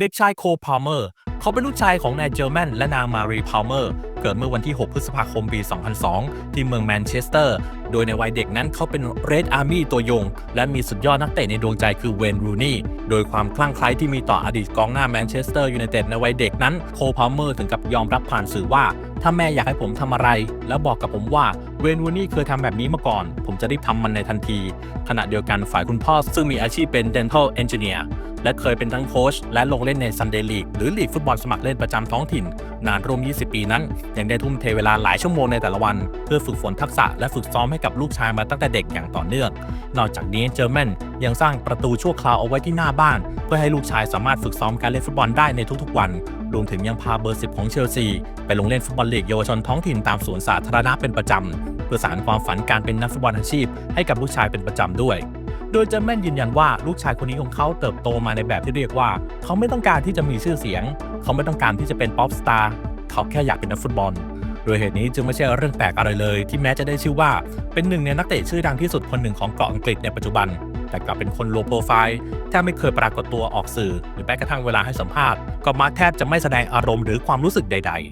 เด็กชายโคพาลเมอร์ เขาเป็นลูกชายของนายเจอร์แมนและนางมารีพาลเมอร์ เกิดเมื่อวันที่ 6 พฤษภาคม ปี 2002 ที่เมืองแมนเชสเตอร์ โดยในวัยเด็กนั้นเขาเป็นเรดอาร์มี่ตัวยง และมีสุดยอดนักเตะในดวงใจคือเวนรูนี่ โดยความคลั่งไคล้ที่มีต่ออดีตกองหน้าแมนเชสเตอร์ยูไนเต็ดในวัยเด็กนั้น โคพาลเมอร์ถึงกับยอมรับผ่านสื่อว่า ถ้าแม่อยากให้ผมทำอะไร แล้วบอกกับผมว่าเวนรูนี่เคยทำแบบนี้มาก่อน ผมจะรีบทำมันในทันที ขณะเดียวกันฝ่ายคุณพ่อซึ่งมีอาชีพเป็น dental engineer และเคยเป็นทั้งโค้ชและลงเล่นใน Sunday League หรือลีกฟุตบอลสมัครเล่นประจำท้องถิ่น นานร่วม 20 ปีนั้น ยังได้ทุ่มเทเวลาหลายชั่วโมงในแต่ละวัน เพื่อฝึกฝนทักษะและฝึกซ้อมให้กับลูกชายมาตั้งแต่เด็กอย่างต่อเนื่อง นอกจากนี้เจอร์แมนยังสร้างประตูชั่วคราวเอาไว้ที่หน้าบ้าน เพื่อให้ลูกชายสามารถฝึกซ้อมการเล่นฟุตบอลได้ในทุกๆวันรวมถึงยังพาเบอร์ 10 ของเชลซี ไปลงเล่นฟุตบอลลีกเยาวชนท้องถิ่นตามสวนสาธารณะเป็นประจำเพื่อสานความฝันการเป็นนักฟุตบอลอาชีพให้กับลูกชายเป็นประจำด้วย โดยจอร์แม่นยืนยันว่าลูกชายคนนี้ของเขาเติบโตมาในแบบที่เรียกว่า เขาไม่ต้องการที่จะมีชื่อเสียง เขาไม่ต้องการที่จะเป็นป๊อปสตาร์เขาแค่อยากเป็นนักฟุตบอลโดยเหตุนี้จึงไม่ใช่เรื่องแปลกอะไรเลย ที่แม้จะได้ชื่อว่าเป็นหนึ่งในนักเตะชื่อดังที่สุดคนหนึ่งของเกาะอังกฤษในปัจจุบัน แต่กลับเป็นคนโลโปรไฟล์แทบไม่เคยปรากฏตัวออกสื่อ หรือแม้กระทั่งเวลาให้สัมภาษณ์ ก็มักแทบจะไม่แสดงอารมณ์หรือความรู้สึกใดๆ